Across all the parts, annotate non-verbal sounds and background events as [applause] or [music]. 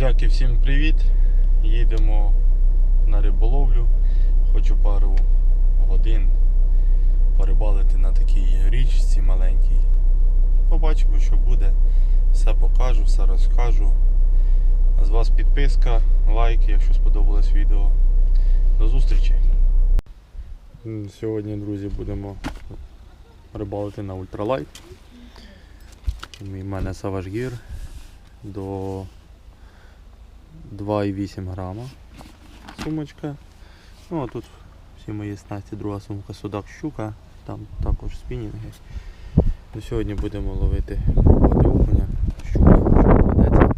Друзяки, всім привіт! Їдемо на риболовлю. Хочу пару годин порибалити на такій річці маленькій. Побачимо, що буде. Все покажу, все розкажу. З вас підписка, лайк, якщо сподобалось відео. До зустрічі! Сьогодні, друзі, будемо рибалити на ультралайт. У мене Gear до 2,8 грама сумочка. Ну а тут всі мої снасті, друга сумка судак щука, там також спінінги. Ну, Сьогодні будемо ловити окуня, щука, що.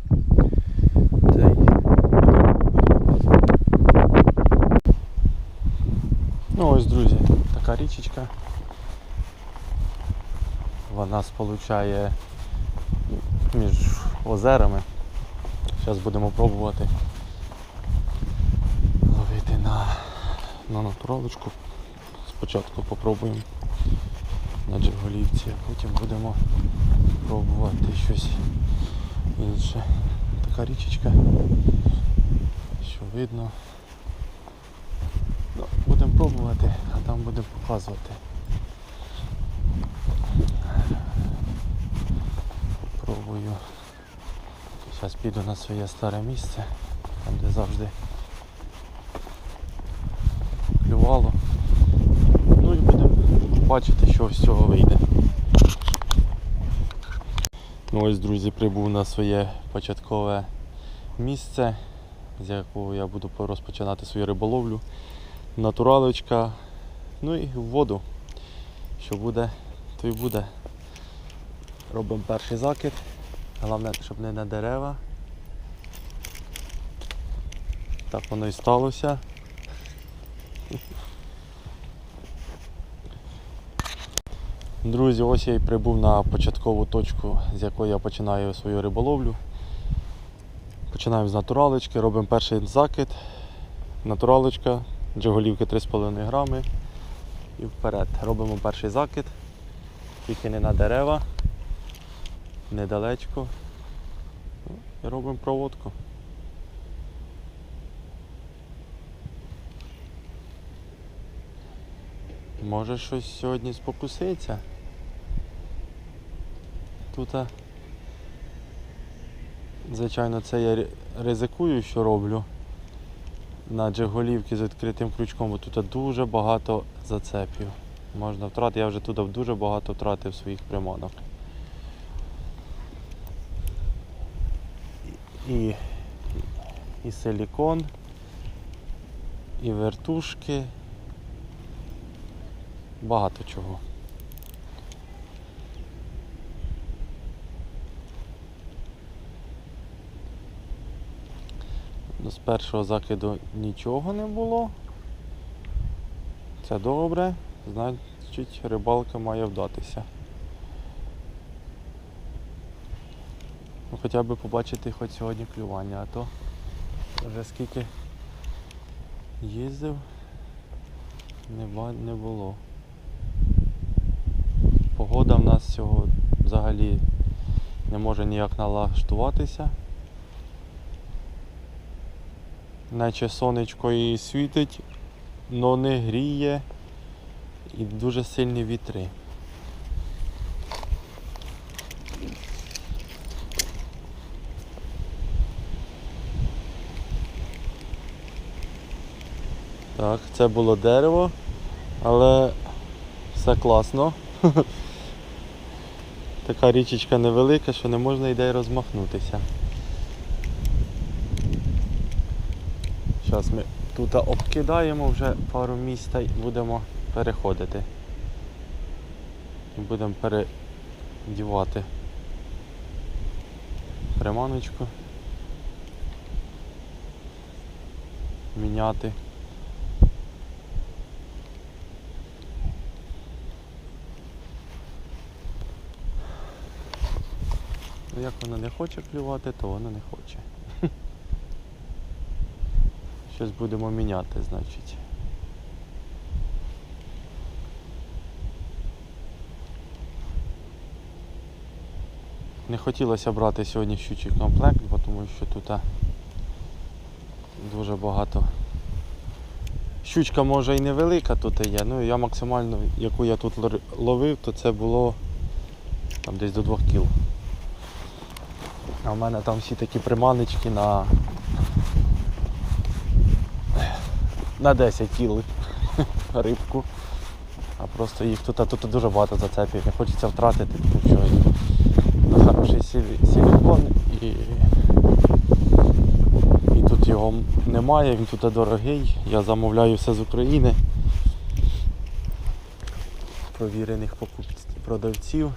Цей. Ну ось, друзі, така річечка. Вона сполучає між озерами. Зараз будемо пробувати ловити на, на натуралочку. Спочатку попробуємо на джерголівці, а потім будемо пробувати щось інше. Така річечка, що видно. Ну, будемо пробувати, а там будемо показувати. Попробую. Зараз піду на своє старе місце, там де завжди клювало. Ну і будемо бачити, що з цього вийде. Ну ось, друзі, прибув на своє початкове місце, з якого я буду розпочинати свою риболовлю. Натуралочка, ну і в воду. Що буде, то й буде. Робимо перший закид. Головне, щоб не на дерева. Так воно і сталося. Друзі, ось я і прибув на початкову точку, з якої я починаю свою риболовлю. Починаємо з натуралочки, робимо перший закид. Натуралочка, джиголівки 3,5 грами. І вперед. Робимо перший закид, тільки не на дерева недалечко. Ну, І робимо проводку. Може щось сьогодні спокуситься. Тут, звичайно, це я ризикую, що роблю на джеголівки з відкритим крючком, бо тут дуже багато зацепів. Можна втратити, я вже тут дуже багато втратив своїх приманок. І, і силікон, і вертушки. Багато чого. З першого закиду нічого не було. Це добре, значить рибалка має вдатися. Ну, хоча б побачити хоч сьогодні клювання, а то вже скільки їздив, не, було. Погода в нас цього взагалі не може ніяк налаштуватися. Наче сонечко і світить, але не гріє і дуже сильні вітри. Так, це було дерево, але все класно. [laughs] Така річечка невелика, що не можна й розмахнутися. Зараз ми тут обкидаємо вже пару місць та будемо переходити. І будемо передівати приманочку. Міняти. Як вона не хоче клювати, то вона не хоче. [laughs] Щось будемо міняти, значить. Не хотілося брати сьогодні щучий комплект, бо тому що тут Дуже багато. Щучка може і невелика тут є, ну я максимально, яку я тут ловив, то це було там десь до 2 кіл. А в мене там всі такі приманочки на, на 10 кіл [laughs] рибку. А просто їх тут, а тут дуже багато зацепів. Не хочеться втратити, тому що на хороший силікон і, і тут його немає, він тут дорогий. Я замовляю все з України. Провірених покупців продавців.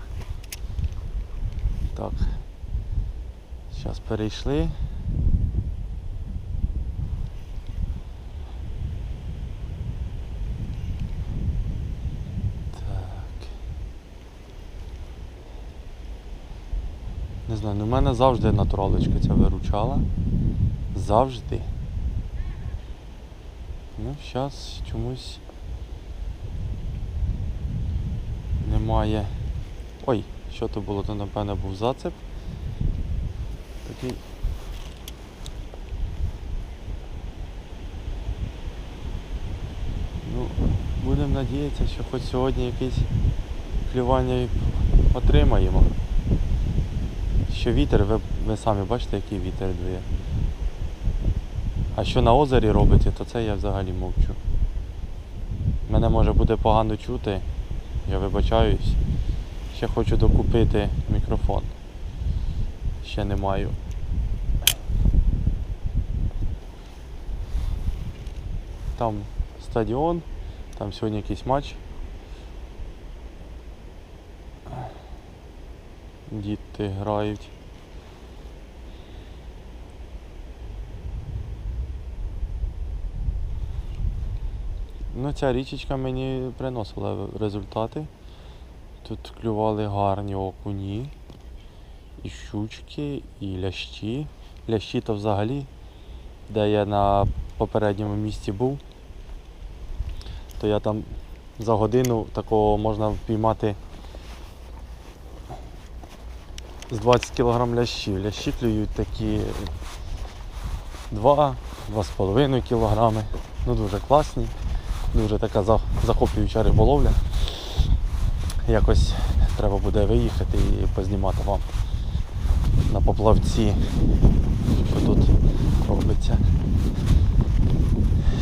Так. Зараз перейшли. Так. Не знаю, ну в мене завжди натуралочка ця виручала. Завжди. Ну, зараз чомусь немає. Ой, що то було, то напевно був зацеп. Такий. Ну, будемо надіятися, що хоч сьогодні якесь клювання отримаємо. Що вітер, ви, ви самі бачите, який вітер дує. А що на озері робиться, то це я взагалі мовчу. Мене може буде погано чути, я вибачаюсь. Ще хочу докупити мікрофон. Ще не маю. Там стадіон, там сьогодні якийсь матч. Діти грають. Ну, ця річечка мені приносила результати. Тут клювали гарні окуні, і щучки, і лящі. Лящі то взагалі, де я на попередньому місці був, то я там за годину такого можна впіймати з 20 кг лящів. Лящі клюють такі 2-2,5 кг. Ну дуже класні, дуже така захоплююча риболовля. Якось треба буде виїхати і познімати вам на поплавці, що тут робиться.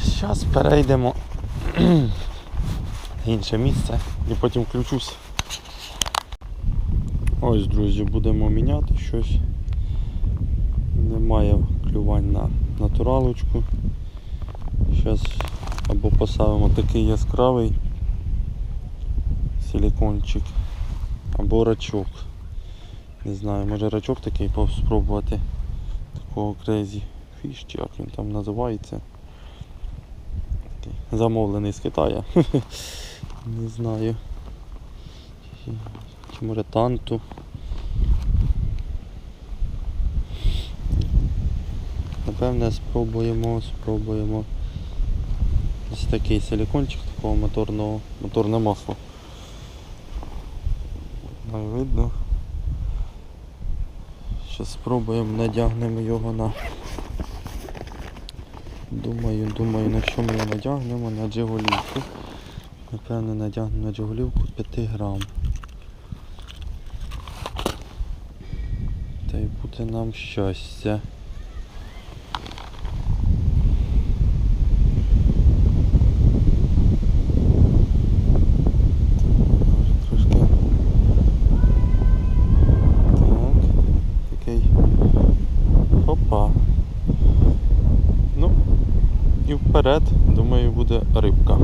Зараз перейдемо в інше місце і потім включусь. Ось, друзі, будемо міняти щось. Немає клювань на натуралочку. Зараз або поставимо такий яскравий силикончик або рачок. Не знаю, може рачок такий спробувати такого Crazy Fish, чи як він там називається. Замовлений з Китаю. [laughs] Не знаю. Чи може танту. Напевне спробуємо, спробуємо. Ось такий силикончик такого моторного, моторне масло. Не видно. Зараз спробуємо, надягнемо його на. Думаю, думаю, на що ми його надягнемо на джиголівку. Напевно, надягнемо на джиголівку 5 грам. Та й буде нам щастя. Може трошки. Так, такий. Опа. Ну, і вперед, думаю, буде рибка.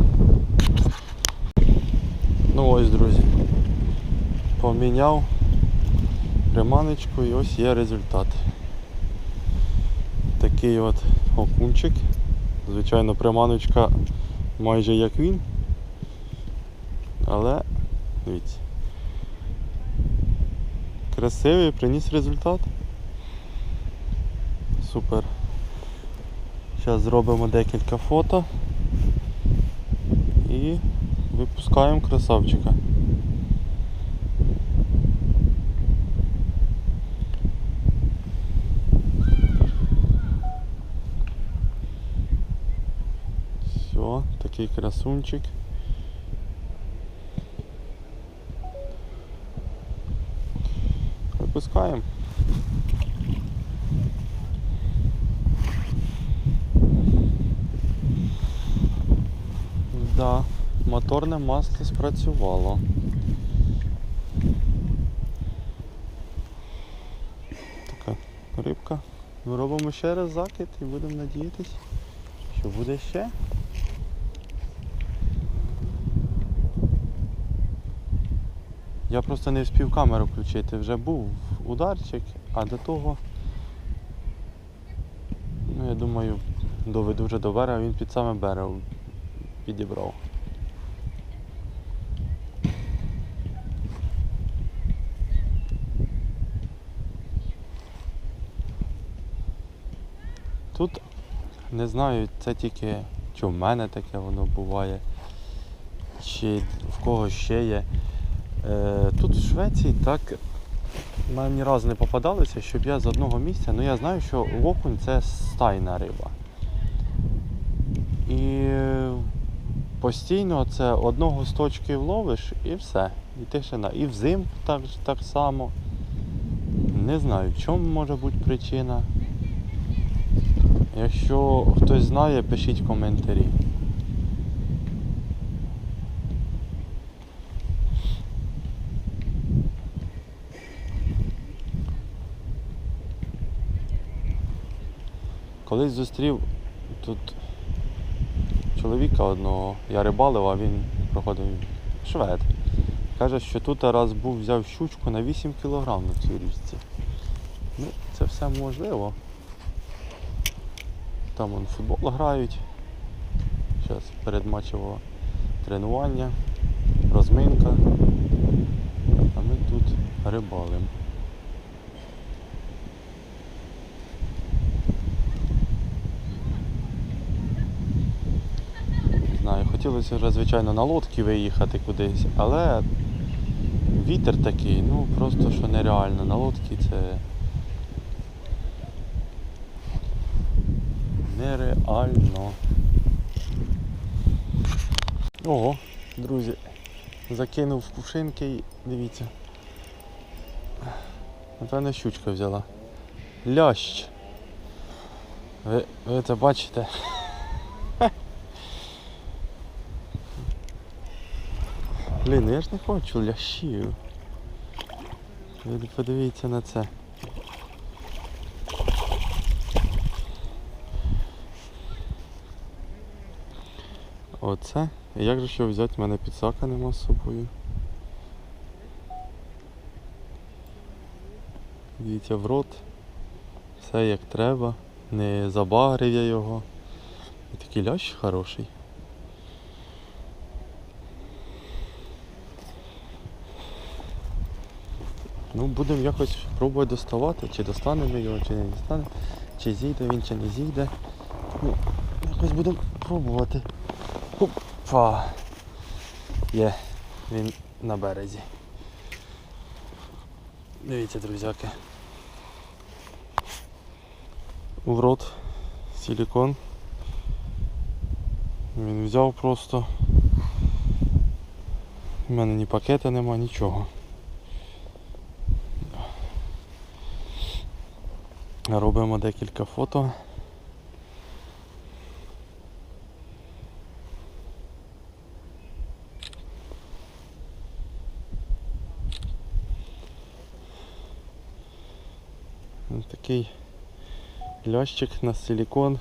Ну ось, друзі. Поміняв приманочку і ось є результат. Такий от окунчик. Звичайно, приманочка майже як він. Але дивіться. Красивий, приніс результат. Супер. Зараз зробимо декілька фото і випускаємо красавчика. О, такий красунчик. Випускаємо. Да, моторне масло спрацювало. Така рибка. Ми робимо ще раз закид і будемо надіятись, що буде ще. Я просто не встиг камеру включити, вже був ударчик, а до того, ну я думаю, доведу вже до берега, він під саме берег підібрав. Тут не знаю, це тільки чи в мене таке воно буває, чи в кого ще є. Е, тут в Швеції так мені ні разу не попадалося, щоб я з одного місця, ну я знаю, що окунь це стайна риба. І постійно це одного з точки ловиш і все. І тишина. І взимку так, так само. Не знаю, в чому може бути причина. Якщо хтось знає, пишіть коментарі. Колись зустрів тут чоловіка одного, я рибалив, а він проходив швед. Каже, що тут раз був взяв щучку на 8 кг на цій річці. Ну, це все можливо. Там вон футбол грають. Зараз передматчеве тренування, розминка. А ми тут рибалимо. Не знаю, хотілося звичайно, на лодці виїхати кудись, але вітер такий, ну просто що нереально. На лодці це нереально. Ого, друзі, закинув кувшинки і дивіться. Напевно, щучка взяла. Лящ. Ви, ви це бачите? Блін, я ж не хочу лящів. Подивіться на це. Оце. Як же що взяти? У мене підсака нема з собою. Дивіться в рот. Все як треба. Не забагрив я його. І такий лящ хороший. Ну, будемо якось пробувати доставати, чи достанемо його, чи не достанемо, чи зійде він, чи не зійде. Ну, якось будемо пробувати. Опа! Є, він на березі. Дивіться, друзяки. В рот силікон. Він взяв просто. У мене ні пакета нема, нічого. Робимо декілька фото. Ось такий лящик на силікон.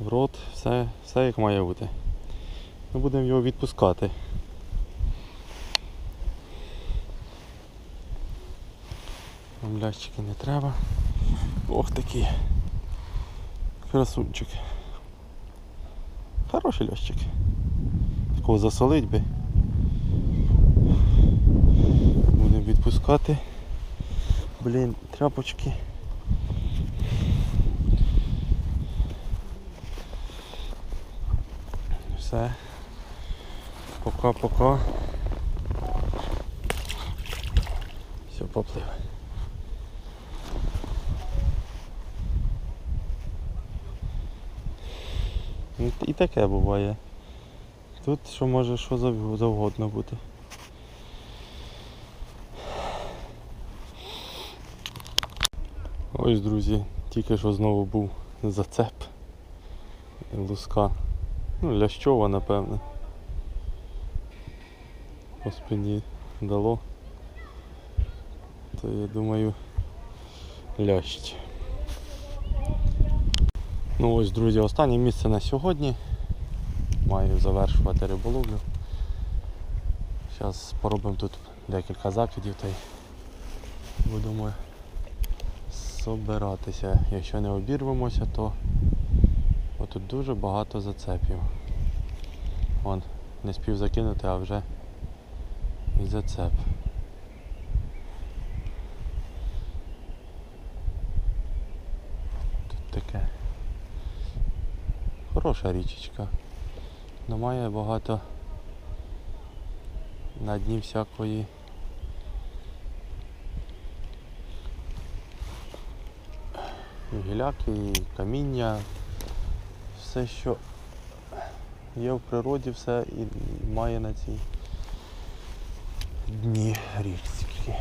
В рот, все, все як має бути. Ми будемо його відпускати. Нам лящики не треба. Ох такий. Красунчик. Хороший лящик. Такого засолить би. Будемо відпускати. Блін, тряпочки. Все. Пока-пока. Все, поплив. І таке буває. Тут що може що завгодно бути. Ось, друзі, тільки що знову був зацеп. Луска. Ну, лящова, напевне. По спині дало. То я думаю лящ. Ну ось, друзі, останнє місце на сьогодні. Маю завершувати риболовлю. Зараз поробимо тут декілька закидів та й будемо собиратися. Якщо не обірвемося, то отут дуже багато зацепів. Вон, не спів закинути, а вже і зацеп. Тут таке. Хороша річечка. Но має багато на дні всякої і гіляки, і каміння, все, що є в природі, все і має на цій дні річки.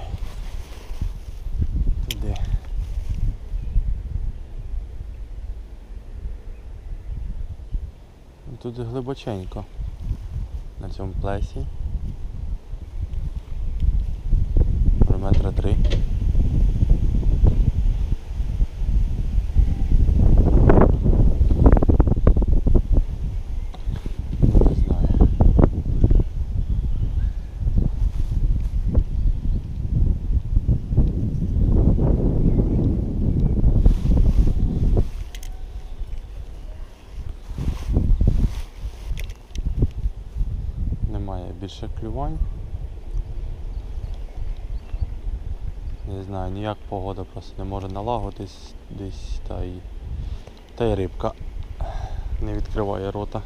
Туди. Ну, Тут глибоченько на цьому плесі. Про метра три. Не знаю. Немає більше клювань. Не знаю, ніяк погода просто не може налагодитись десь та й. Та й рибка не відкриває рота.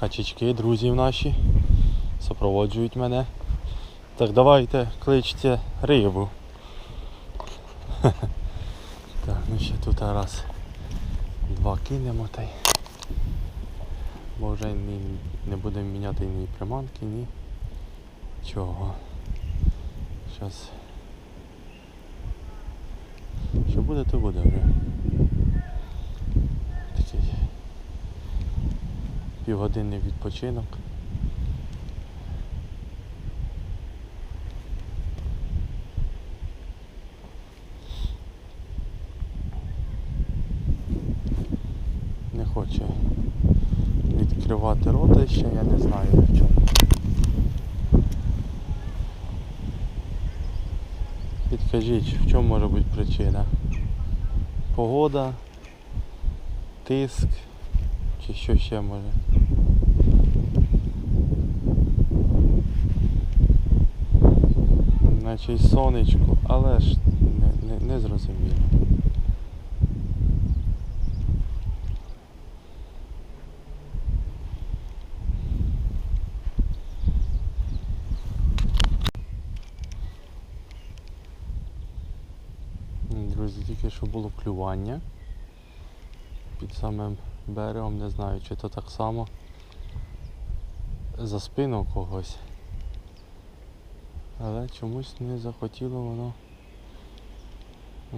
Качечки, друзів наші, супроводжують мене. Так давайте кличте рибу. [laughs] Так, ну ще тут раз два кинемо та й. Бо вже ні, не будемо міняти ні приманки, ні чого. Зараз. Що буде, то буде вже. Такий півгодинний відпочинок. Не хоче відкривати рота ще, я не знаю в чому. Підкажіть, в чому може бути причина? Погода, тиск чи що ще може? Й сонечко, але ж не, не, не зрозуміло. Друзі, тільки що під самим берегом, не знаю, чи то так само за спину когось. Але чомусь не захотіло воно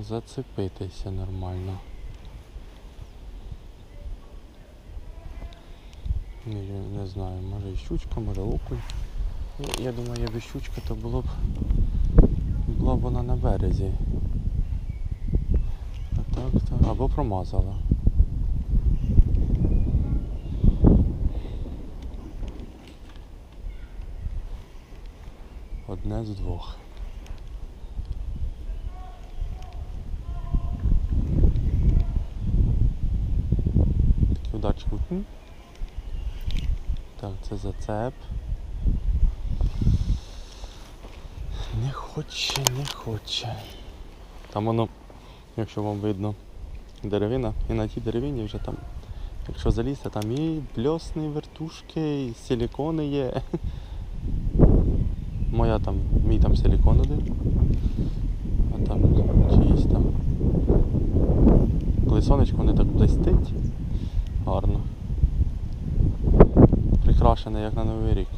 зацепитися нормально. Не, не знаю, може і щучка, може окунь. Ну, Я думаю, якби щучка, то було б була б вона на березі. А так, або промазала. Одне з двох. Такий ударчик. Так, це зацеп. Не хоче, не хоче. Там воно, якщо вам видно, деревина, і на тій деревині вже там, якщо залізти, там і бльосні вертушки, і силікони є. [laughs] Моя там, мій там силікон один. А там чиїсь там коли сонечко вони так блистить. Гарно. Прикрашене як на Новий рік.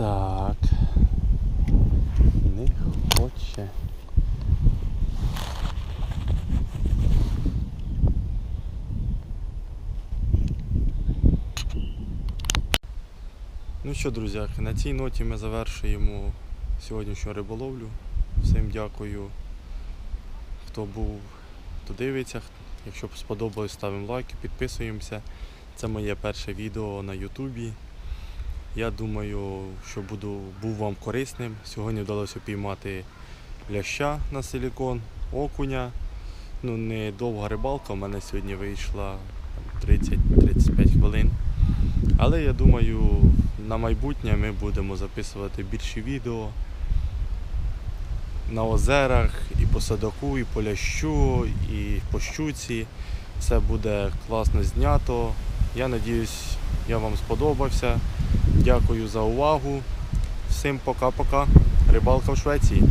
Так. Не хоче. Ну що, друзяки, на цій ноті ми завершуємо сьогоднішню риболовлю. Всім дякую, хто був, хто дивиться. Якщо сподобалось, ставимо лайки, підписуємося. Це моє перше відео на Ютубі. Я думаю, що буду, був вам корисним. Сьогодні вдалося піймати ляща на силікон, окуня. Ну, не довга рибалка, у мене сьогодні вийшла 30-35 хвилин. Але я думаю, на майбутнє ми будемо записувати більше відео на озерах, і по садаку, і по лящу, і по щуці. Все буде класно знято. Я надіюсь, я вам сподобався. Дякую за увагу. Всім пока-пока. Рибалка в Швеції.